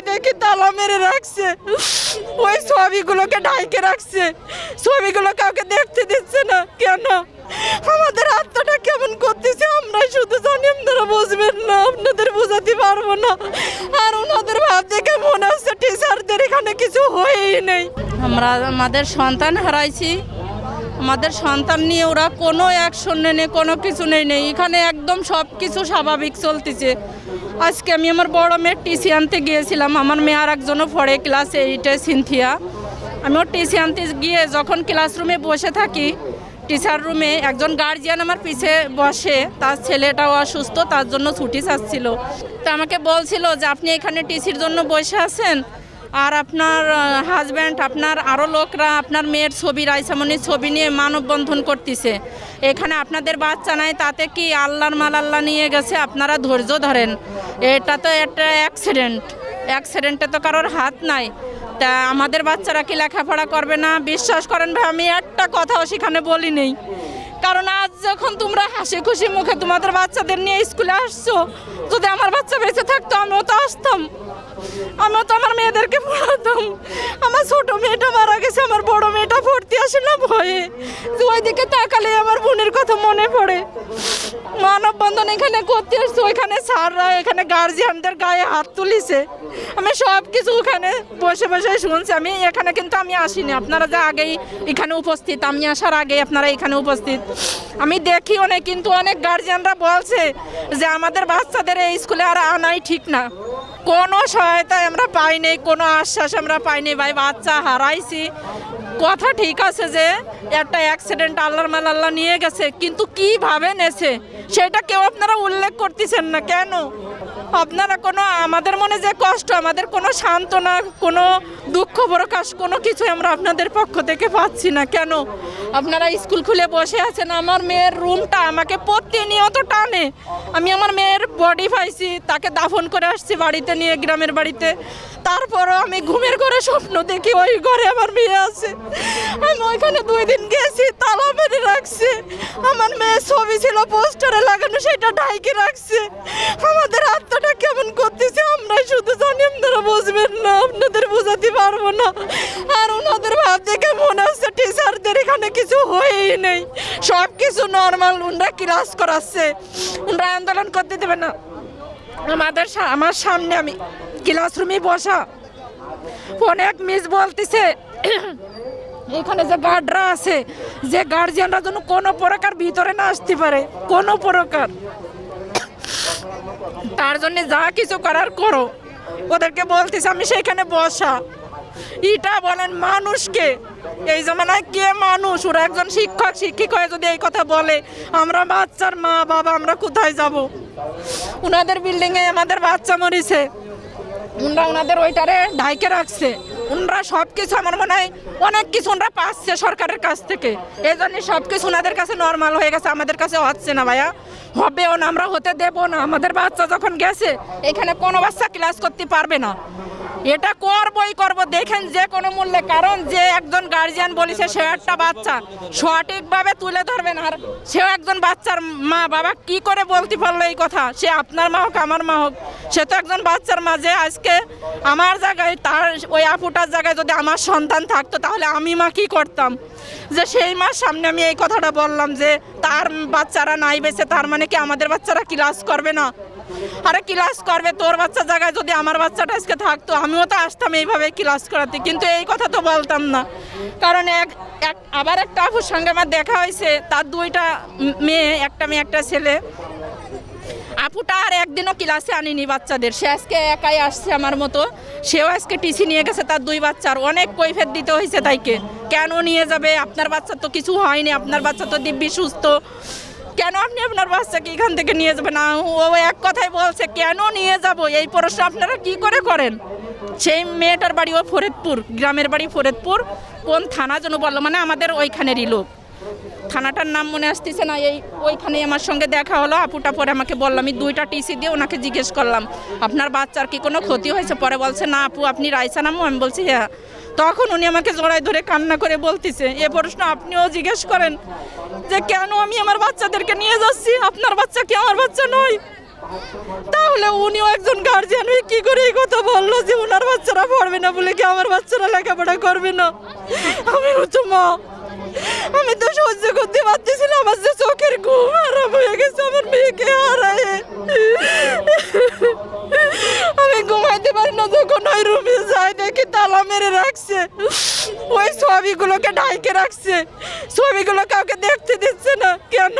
দেখে দেখি তালা মেরে রাখছে। ওই ছবিগুলোকে ঢাইকে রাখছে। ছবিগুলো কাউকে দেখতে দিচ্ছে না। কেন? আমাদের আত্মাটা কেমন করতেছে আমরা শুধু জানি, আপনারা বুঝবেন না, আপনাদের বোঝাতে পারব না। আর ওনাদের ভাব দেখে মনে হচ্ছে টিচারদের এখানে কিছু হয়েই নেই। আমরা আমাদের সন্তান হারাইছি। আমাদের সন্তান নিয়ে ওরা কোনো অ্যাকশন নেই কোনো কিছু নেই নেই। এখানে একদম সব কিছু স্বাভাবিক চলতেছে। আজকে আমি আমার বড় মেয়ের টিসি আনতে গিয়েছিলাম, আমার মেয়ে আর একজনও পড়ে ক্লাস এইটে সিনথিয়া। আমি ওর টিসি আনতে গিয়ে যখন ক্লাসরুমে বসে থাকি টিচার রুমে একজন গার্জিয়ান আমার পিছে বসে, তার ছেলেটাও অসুস্থ, তার জন্য ছুটি চাচ্ছিল। তা আমাকে বলছিল যে, আপনি এখানে টিসির জন্য বসে আছেন? আর আপনার হাজব্যান্ড আপনার আরও লোকরা, আপনার মেয়ের ছবি রাইসামনির ছবি নিয়ে মানববন্ধন করতেছে। এখানে আপনাদের বাচ্চা নাই, তাতে কি আল্লাহর মাল আল্লাহ নিয়ে গেছে? আপনারা ধৈর্য ধরেন। এটা তো একটা অ্যাক্সিডেন্ট অ্যাক্সিডেন্টে তো কারোর হাত নাই। তা আমাদের বাচ্চারা কি লেখাপড়া করবে না? বিশ্বাস করেন ভাই, আমি একটা কথাও সেখানে বলি নেই। কারণ আজ যখন তোমরা হাসি খুশি মুখে তোমাদের বাচ্চাদের নিয়ে স্কুলে আসছো, যদি আমার বাচ্চা বেঁচে থাকতো, আমিও তো আসতাম। আমিও তো আমার মেয়েদেরকে পড়াতাম। আমার ছোট মেয়েটা মারা গেছে আমার বড় মেয়েটা ভর্তি আসে না ভয়ে? যে ওইদিকে তাকালে আমার বোনের কথা মনে পড়ে। মানববন্ধন এখানে করতে আসছে ওইখানে স্যাররা, এখানে গার্জিয়ানদের গায়ে হাত তুলিছে। আমি সব কিছু ওখানে বসে বসে শুনছি। আমি এখানে কিন্তু আমি আসিনি। আপনারা যে আগেই এখানে উপস্থিত, আমি আসার আগে আপনারা এখানে উপস্থিত। আমি দেখি অনেক কিন্তু অনেক গার্জিয়ানরা বলছে যে আমাদের বাচ্চাদের এই স্কুলে আর আনাই ঠিক না। কোনো সহায়তায় আমরা পাইনি, কোনো আশ্বাস আমরা পাইনি, ভাই, বাচ্চা হারাইছি। কথা ঠিক আছে যে একটা অ্যাক্সিডেন্ট আল্লাহর মাল আল্লাহ নিয়ে গেছে, কিন্তু কীভাবে নেছে? সেটা কেউ আপনারা উল্লেখ করতেছেন না কেন? আপনারা কোনো, আমাদের মনে যে কষ্ট, আমাদের কোনো সান্ত্বনা, কোনো দুঃখ প্রকাশ, কোনো কিছু আমরা আপনাদের পক্ষ থেকে পাচ্ছি না কেন? আপনারা স্কুল খুলে বসে আছেন, আমার মেয়ের রুমটা আমাকে প্রতিনিয়ত টানে। আমি আমার মেয়ের বডি পাইছি, তাকে দাফন করে আসছি বাড়িতে নিয়ে, গ্রামের বাড়িতে। তারপরও আমি ঘুমের ঘরে স্বপ্ন দেখি, ওই ঘরে আমার মেয়ে আছে আমি ওইখানে দুই দিন গেছি তালা মেরে রাখছে আমার মেয়ের ছবি পোস্টারে লাগানো সেটা ঢাইকে রাখছে। আমাদের আত্মাটা কেমন করতেছে আমরা শুধু জানি, আপনারা বুঝবেন না, আপনাদের বোঝাতে পারব না। আর ওনাদের ভাব দেখে মনে হচ্ছে টিচারদের এখানে কিছু হয়েই নেই। সব কিছু নর্মাল ওনারা ক্লাস করাচ্ছে? ওনারা আন্দোলন করতে দেবে না। আমাদের আমার সামনে আমি ক্লাসরুমে বসা। অনেক মিস বলতেছে এখানে যে গার্ডরা আছে, যে গার্জিয়ানরা যেন কোনো প্রকার ভিতরে না আসতে পারে, কোনো প্রকার। তার জন্য যা কিছু করার করো। ওদেরকে বলতেছে, আমি সেখানে বসা। ইটা বলেন মানুষকে। এই জমানায় কে মানুষ? ওরা একজন শিক্ষক, শিক্ষিক হয়ে যদি এই কথা বলে, আমরা বাচ্চার মা, বাবা, আমরা কোথায় যাব? ওনাদের বিল্ডিংয়ে আমাদের বাচ্চা মরিছে। উনরা ওনাদের ওইটারে ঢাইকে রাখছে। উনরা সব কিছু আমার মনে হয় অনেক কিছু ওনরা পাচ্ছে সরকারের কাছ থেকে। এই জন্য সব কিছু ওনাদের কাছে নর্মাল হয়ে গেছে, আমাদের কাছে হচ্ছে না ভাইয়া। হবেও না, আমরা হতে দেবো না। আমাদের বাচ্চা যখন গেছে, এখানে কোনো বাচ্চা ক্লাস করতে পারবে না। এটা করবই করব, দেখেন যে কোনো মূল্যে। কারণ যে একজন গার্জিয়ান বলেছে, সে একটা বাচ্চা, সঠিকভাবে তুলে ধরবেন। আর সেও একজন বাচ্চার মা, বাবা কি করে বলতে পারল এই কথা? সে আপনার মা হোক, আমার মা হোক। সে তো একজন বাচ্চার মা যে আজকে আমার জায়গায় তার ওই আপুটার জায়গায় যদি আমার সন্তান থাকতো, তাহলে আমি মা কি করতাম? যে সেই মার সামনে আমি এই কথাটা বললাম যে, তার বাচ্চারা নাই বেছে তার মানে কি আমাদের বাচ্চারা ক্লাস করবে না? আরে ক্লাস করবে, তোর বাচ্চা জায়গায় যদি আমার বাচ্চাটা আজকে থাকতো, আমিও তো আসতাম এইভাবে ক্লাস করাতে। কিন্তু এই কথা তো বলতাম না। কারণ এক এক, আবার একটা আপুর সঙ্গে আমার দেখা হয়েছে, তার দুইটা মেয়ে, একটা মেয়ে, একটা ছেলে। আপুটা আর একদিনও ক্লাসে আনিনি বাচ্চাদের। সে আজকে একাই আসছে আমার মতো। সেও আজকে টিসি নিয়ে গেছে তার দুই বাচ্চার অনেক কৈফের দিতে হয়েছে তাইকে। কেন নিয়ে যাবে? আপনার বাচ্চার তো কিছু হয়নি। আপনার বাচ্চা তো দিব্যি সুস্থ। কেন আপনি আপনার বাচ্চাকে এখান থেকে নিয়ে যাবেন? না, ও এক কথাই বলছে, কেন নিয়ে যাব? এই প্রশ্ন আপনারা কি করে করেন? সেই মেয়েটার বাড়ি ও ফরিদপুর, গ্রামের বাড়ি ফরিদপুর। কোন থানা যেন বলল মানে আমাদের ওইখানেরই লোক। থানাটার নাম মনে আসতেছে না, এই ওইখানে আমার সঙ্গে দেখা হলো, আপুটা পরে আমাকে বললাম আমি দুইটা টিসি দিয়ে ওনাকে জিজ্ঞেস করলাম, আপনার বাচ্চার কি কোনো ক্ষতি হয়েছে? পরে বলছে, না আপু, আপনি রাইসা নামো? আমি বলছি হ্যাঁ। তখন উনি আমাকে জোড়ায় ধরে কান্না করে বলতেছে, এ প্রশ্ন আপনিও জিজ্ঞেস করেন যে কেন আমি আমার বাচ্চাদেরকে নিয়ে যাচ্ছি? আপনার বাচ্চা কি আমার বাচ্চা নয়? তাহলে উনিও একজন গার্জিয়ান হয়ে কি করে এই কথা বলল যে ওনার বাচ্চারা পড়বে না বলে কি আমার বাচ্চারা লেখাপড়া করবে না? আমি হচ্ছে মা, আমি তো সহ্য করতে পারতেছি না আমার যে চোখের ঘুম হারাম হয়ে গেছে, আমার মেয়েকে হারায়। আমি ঘুমাইতে পারি না, যখন ওই রুমে যাই দেখি তালা মেরে রাখছে। ওই ছবিগুলোকে ঢাইকে রাখছে। ছবিগুলো কাউকে দেখতে দিচ্ছে না। কেন?